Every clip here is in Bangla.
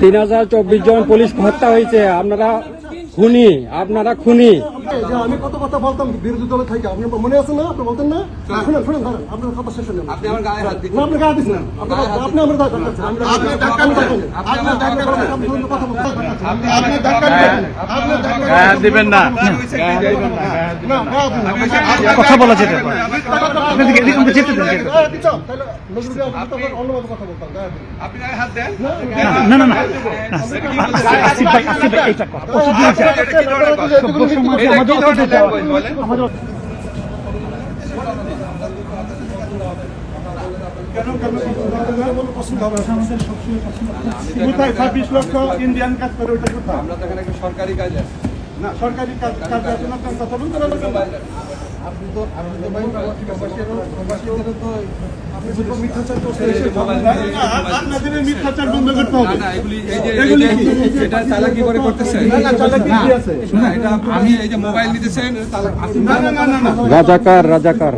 তিন হাজার চব্বিশ জন পুলিশ হত্যা হয়েছে। আপনারা খুনি আপনারা খুনি। যে আমি কত কথা বলতাম বিরোধী দলে থেকে আপনি মনে আছে না আপনি বলতেন না শুনেন শুনেন ধরেন আপনার কথা শেষ হলেন আপনি আমার গায়ে হাত দিচ্ছেন না আপনি গায়ে দিচ্ছেন আপনি আমার দায় করতেছেন আপনি ধাক্কা দিচ্ছেন আপনি ধাক্কা দিচ্ছেন আপনি ধরুন কথা বলতে আপনি ধাক্কা দিচ্ছেন আপনি ধাক্কা দিবেন না না কথা বলা যেতে পারে এদিকে এদিকে আমরা যেতে দিন, যেতে দিন। গায়ে দিচ্ছ তাহলে নজরুল আপনি তো অন্যভাবে কথা বলতাম গায়ে দিন আপনি গায়ে হাত দেন না না না আসিফ ভাই আসিফ ভাই এইটা কথা কোথায় ছাব্বিশ লক্ষ ইন্ডিয়ান কাজ করে কোথায়? আমরা তো এখানে সরকারি কাজ আছে। না সরকারি কাজ কাজ আছে না কথা বলতে আপনি তো আপনি তো ভাই প্রবাসীদের তো রাজাকার রাজাকার।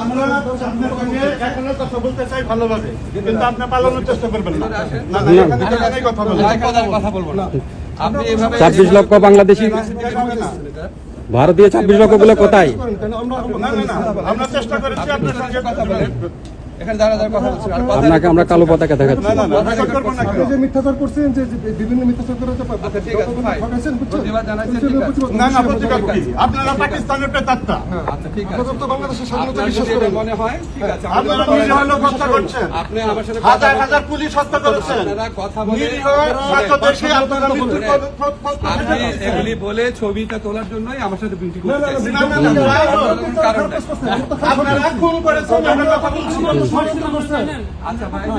আমরা আপনার সঙ্গে এখনও কথা বলতে চাই ভালোভাবে কিন্তু আপনি পালানোর চেষ্টা করবেন না। না না এখানে এখানেই কথা বলবেন। গায়ে কথা কথা বলব না। আপনি এভাবে ছাব্বিশ লক্ষ বাংলাদেশি ভারতীয় ছাব্বিশ লক্ষগুলো কোথায়? আমরা চেষ্টা করেছি আপনার আপনাকে আমরা কালো পতাকা দেখাচ্ছি যে মিথ্যাচার করছেন যে বিভিন্ন মিথ্যাচার করে আচ্ছা, আপনারা পাকিস্তানের আচ্ছা মনে হয় আপনি আমার সাথে হাজার হাজার পুলিশ হত্যা করেছেন কথা আপনি এগুলি বলে ছবিটা তোলার জন্যই আমার সাথে বিনতি না, না, করতে না, না, না, না, যাই হোক, কারণ নাই। আপনারা খুন করেছেন আমরা কথা বলছি আচ্ছা ভাই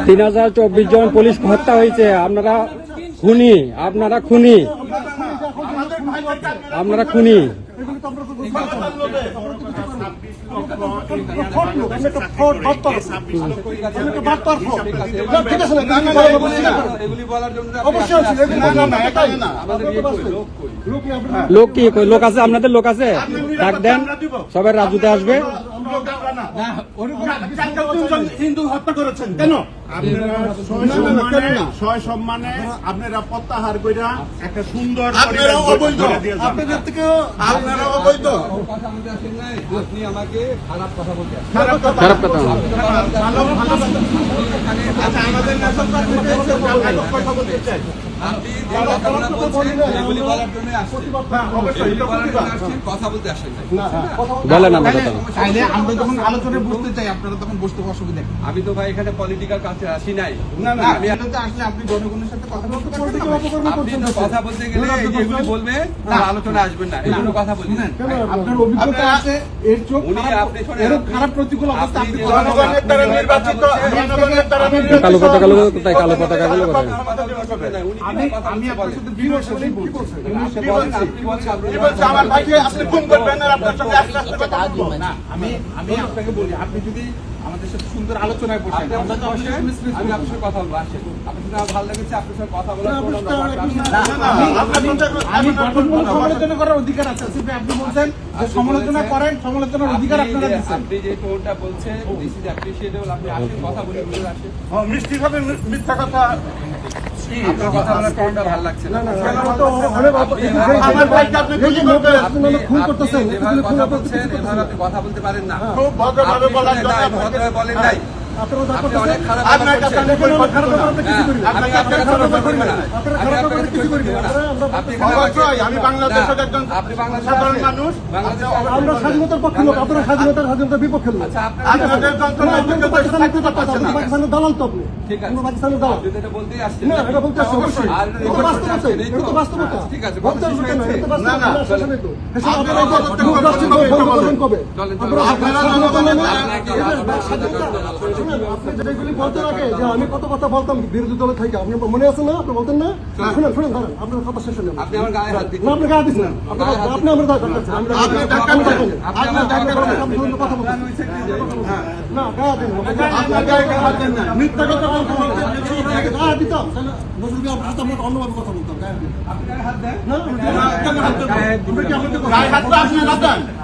তিন হাজার চব্বিশ জন পুলিশ হত্যা হয়েছে। আপনারা খুনি আপনারা খুনি। আপনারা খুনি। লোক কি লোক আছে? আপনাদের লোক আছে? ডাক দেন। সবাই রাজুতে আসবে। হিন্দু হত্যা করেছেন কেন আপনারা প্রত্যাহার কইরা একটা সুন্দর আপনারা অবৈধ। আপনাদের থেকে আপনারা অবৈধ। বলতে আপনি আমাকে খারাপ কথা বলতে খারাপ কথা। খারাপ কথা ভালো ভালো। আচ্ছা আমাদের নেশন পার্টিতে এসে ভালো কথা বলতে চাই আপনি কথা বলতে আসেন আমার যখন আলোচনায় বসতে চাই আপনারা তখন বসতে অসুবিধা আমি তো ভাই এখানে পলিটিক্যাল কাছে আসি নাই। না না আমি আসলে আপনি জনগণের সাথে কথা বলতে আপনি তো কথা বলতে গেলে এই যে এগুলি বলবেন তার আলোচনা আসবেন না। এগুলো কথা বলি আপনার অভিজ্ঞতা আছে এর চোখ আপনি শোনেন, এরূপ আপনি- খারাপ প্রতিকূল অবস্থা আপনি আপনি জনগণের জনগণের দ্বারা নির্বাচিত জনগণের দ্বারা নির্বাচিত কালো পতাকা গুলো কোথায় কালো পতাকা গুলো আমি আমি আপনার সাথে বিমর্ষই বলছি আপনি বলেন আপনি বলেন আপনি কি বলছে আমার ভাইকে আপনি খুন করবেন আর আপনার সঙ্গে আস্তে আস্তে কথা বলব। আমি আমি আপনাকে বলি আপনি যদি আমাদের সাথে সুন্দর আলোচনায় বসে আমরা তো সাথে আমি আপনার সাথে কথা বলব আসেন। আপনার সাথে ভালো লেগেছে আপনার সাথে কথা বলার আমি গঠনমূলক সমালোচনা করার অধিকার আছে। আসিফ আপনি বলছেন যে সমালোচনা করেন সমালোচনার অধিকার আপনি আপনারা দিচ্ছেন। আপনি যে টোনটা বলছেন দিস ইজ অ্যাপ্রিশিয়েটেবল আপনি আসেন কথা বলে আসেন। মিষ্টি ভাবে মিথ্যা কথা কথা বলতে পারেন না বলেন নাই আমি বাংলাদেশের একজন সাধারণ মানুষ। আমরা স্বাধীনতার পক্ষে লোক আপনারা স্বাধীনতার স্বাধীনতার বিপক্ষে লোক। আচ্ছা পাকিস্তানের দালাল তো আপনি। ঠিক আছে। পাকিস্তানের দালাল না এটা বলতে আসছে অবশ্যই। বাস্তবতা। ঠিক কবে। আপনারা মানে- আপনি যেগুলি বলতে আগে যে আমি কত কথা বলতাম বিরোধী দলে থেকে আপনি মনে আছে না আপনি বলতেন না শুনেন শুনেন ধরেন আপনার কথা শেষ হলেন আপনি আমার গায়ে হাত না দিচ্ছেন আপনি গায়ে দিচ্ছেন আপনি আপনি আমার করতেছেন আমরা আপনি আপনি আপনি আপনি আমার আপনি ধরুন কথা বলতেন না গায়ে দিন আপনার গায়ে হাত দেন না। মিথ্যা কথা বলতে গায়ে দিতাম তাহলে নজরুল ভাই আপনার সাথে আমরা অন্যভাবে কথা বলতাম গায়ে দিন না কেন হাত দেন? আমরা কি আমাদের কথা- গায়ে হাত তো আপনি হাত দেন।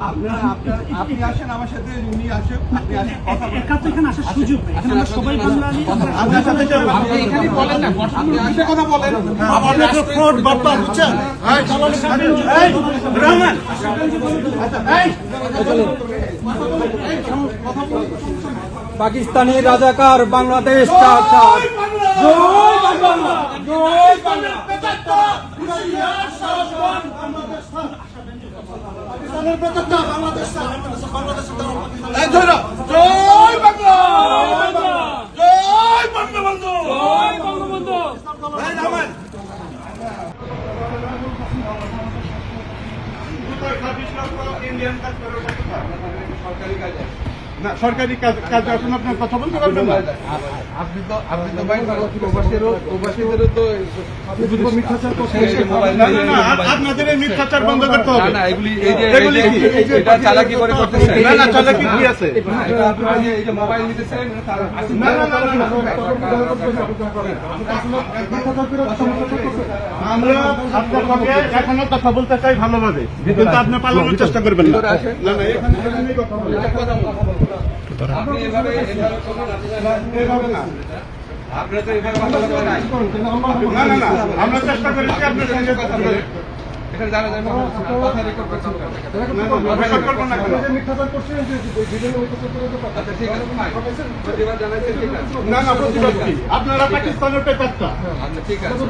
আপনারা আপনার আপনি আসেন আমার সাথে উনি আসেন আপনি আসেন কথা বলেন একা তো এখানে আসার সুযোগ নেই এখানে আমরা সবাই বাঙালি আপনার সাথে আপনি এখানে বলেন না আপনি আসে কথা বলেন আপনাদের ফ্রড বার্তা বুঝছেন এই, এই, পাকিস্তানি রাজাকার বাংলাদেশ জয় বাংলা জয় বাংলা পাকিস্তানের প্রত্যেকটা বাংলাদেশ বাংলাদেশের ধরো। জয় বাংলা! জয় বঙ্গবন্ধু জয় বঙ্গবন্ধু এই নামেন। না সরকারি কাজ এখন আপনার কথা বলতে পারবেন না আপনি তো আপনি তো ভাই প্রবাসীদেরও প্রবাসীদেরও তো না না না আপনাদের এই মিথ্যাচার বন্ধ করতে হবে না না এগুলি এই যে এগুলি কি? এটা চালাকি করে করতেছেন না না চলে কি কি আছে না, এটা আপনারা যে এই যে মোবাইল নিতেছেন না না না না, না আমরা আপনার সঙ্গে এখনও কথা বলতে চাই ভালোভাবে কিন্তু আপনি পালানোর চেষ্টা করবেন না না না এখানে কথা বলবেন। আমরা চেষ্টা করেছি আপনার সঙ্গে কথা বলে আপনারা পাকিস্তানের পেপারটা আচ্ছা ঠিক আছে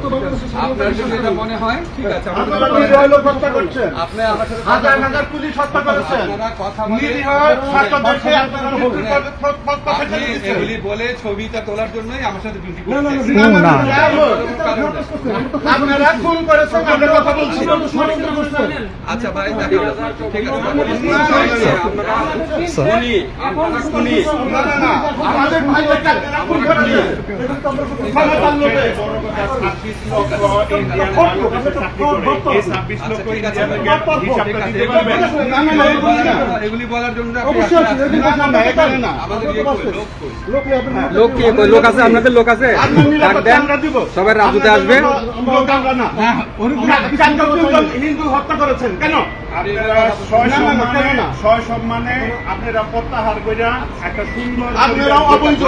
আপনার যদি এটা মনে হয় ঠিক আছে আমাদের আপনারা কথা নিরীহ লোক হত্যা করছেন আপনি হাজার হাজার পুলিশ হত্যা করেছেন বলে ছবিটা তোলার জন্যই আমার সাথে ডিউটি আপনারা খুন করেছেন আমরা কথা বলছি আচ্ছা ভাই। ঠিক আছে। আমাদের আচ্ছা, এগুলি বলার জন্য ইয়ে লোক কি লোক আছে আপনাদের লোক আছে ডাক দেন সবাই রাজুতে আসবে হিন্দু হত্যা করেছেন কেন ছয় সম্মানে কেন না? ছয় সম্মানে আপনারা প্রত্যাহার কইরা একটা সুন্দর আপনারাও অবৈধ।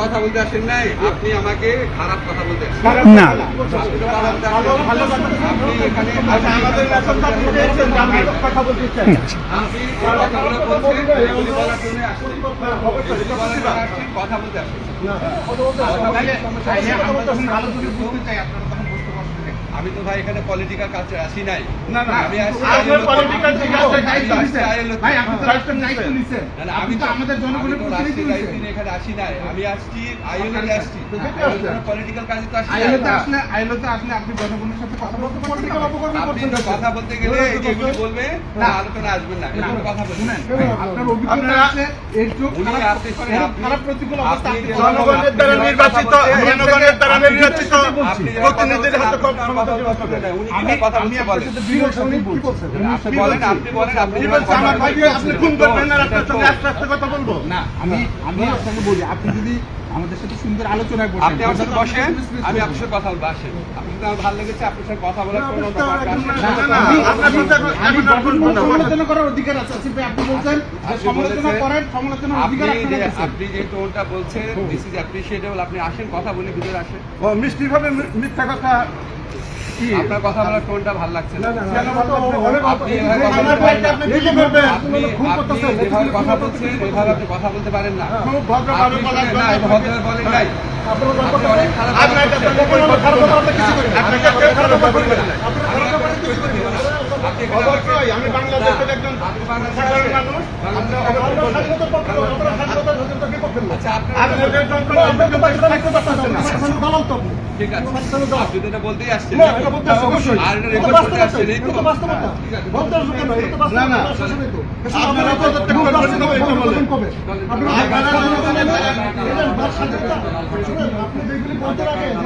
কথা বলতে আসেন নাই। আপনি আমাকে খারাপ কথা বলতে না। আপনি তো কথা বলতে ভালো আসেন। ভালো কথা আপনি এখানে আচ্ছা আমাদের আপনি আমরা কথা বলতে চাই আপনি বলার জন্য আসছেন কথা বলতে আসছেন আমি তো ভাই এখানে পলিটিক্যাল কালচার আসি নাই। না না আমি আসছি আপনার পলিটিক্যাল জিজ্ঞাসা দায়িত্ব নিছেন। ভাই আপনি তো রাষ্ট্রের দায়িত্ব নিছেন। না, না, তো আমাদের জনগণের প্রতিনিধি নিছেন। এখানে আসি নাই। আমি আসছি আইএলএ আসছি। পলিটিক্যাল কাজে তো আসি নাই। আসলে আইলোতে আসলে আপনি জনগণের সাথে কথা বলতে কথা গেলে এই যে এগুলি বলবে না। আলোচনা আসবেন না। এগুলো কথা বলবেন আপনার অভিজ্ঞতা আছে এর খারাপ প্রতিকূল অবস্থা জনগণের দ্বারা নির্বাচিত জনগণের দ্বারা নির্বাচিত কথা হাতে আপনি আপনি আপনি আপনি যদি আমাদের সাথে সুন্দর আলোচনায় বসেন আপনি আমার সাথে বসেন আমি আপনার সাথে কথা বলব আসেন। সাথে আমার ভালো লেগেছে আপনার সাথে কথা বলার কোনো আমি। সমালোচনা করার অধিকার আছে আসিফ ভাই আপনি বলছেন আপনি সমালোচনা অধিকার আপনারা আপনি যে টোনটা বলছেন দিস ইজ অ্যাপ্রিসিয়েটেবল আপনি আসেন কথা বলে ভিতরে আসেন। ও মিষ্টি ভাবে মিথ্যা কথা আপনার কথা বলার টোনটা ভালো লাগছে? না? আপনি যেভাবে কথা বলছেন। এভাবে আপনি কথা বলতে পারেন না। ভদ্রভাবে বলেন নাই। আপনি অনেক খারাপ আপনার কাছে কোনো খারাপ কথা বলতে কিছু করি না। আপনাকে কেউ খারাপ কথা বলবে না। আমি আপনাকে কিছু করতে দিব না। আপনি এখানে অবশ্যই আমি বাংলাদেশের একজন আপনি বাংলাদেশে সাধারণ আসেন। মানুষ আমরা স্বাধীনতার পক্ষে নয়, আমরা স্বাধীনতার স্বাধীনতার বিপক্ষে নয়। আচ্ছা আপনার আপনাদের যন্ত্রণা আপনাকে পাকিস্তান লিখতে পারতেছেন না, পাকিস্তানের দালাল তো আপনি। ঠিক আছে আপনি তো এটা বলতেই আসছেন। আর এটা রেকর্ড করতে আসছেন এই তো বাস্তবতা। না, না। আপনারা পদত্যাগ করবেন এটা বলেন। যেগুলি বলতে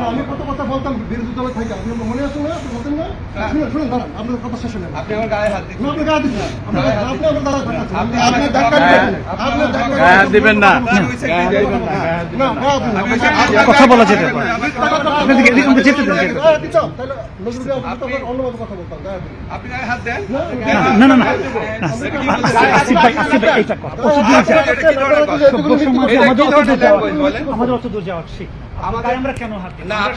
আমি কত কথা বলতাম বিরোধী দলের থেকে, আপনি মনে আছে না? আপনি বলতেন না? শুনেন, শুনেন, দাঁড়ান, আপনার কথা শেষ আপনি আমার গায়ে হাত দিচ্ছেন না, আপনি গায়ে। আপনি- আমার আপনি আপনি ধাক্কা দিবেন। আপনি ধাক্কা দিবেন না। যাবেন। কথা বলা যেতে পারে। এদিকে- যেতে দেন, না না না আসিফ ভাই আসিফ ভাই এইটা কথা। কি আমাদের অত দূর যাওয়া আমাদের অত দূর যাওয়া ঠিক আমরা কেন হাত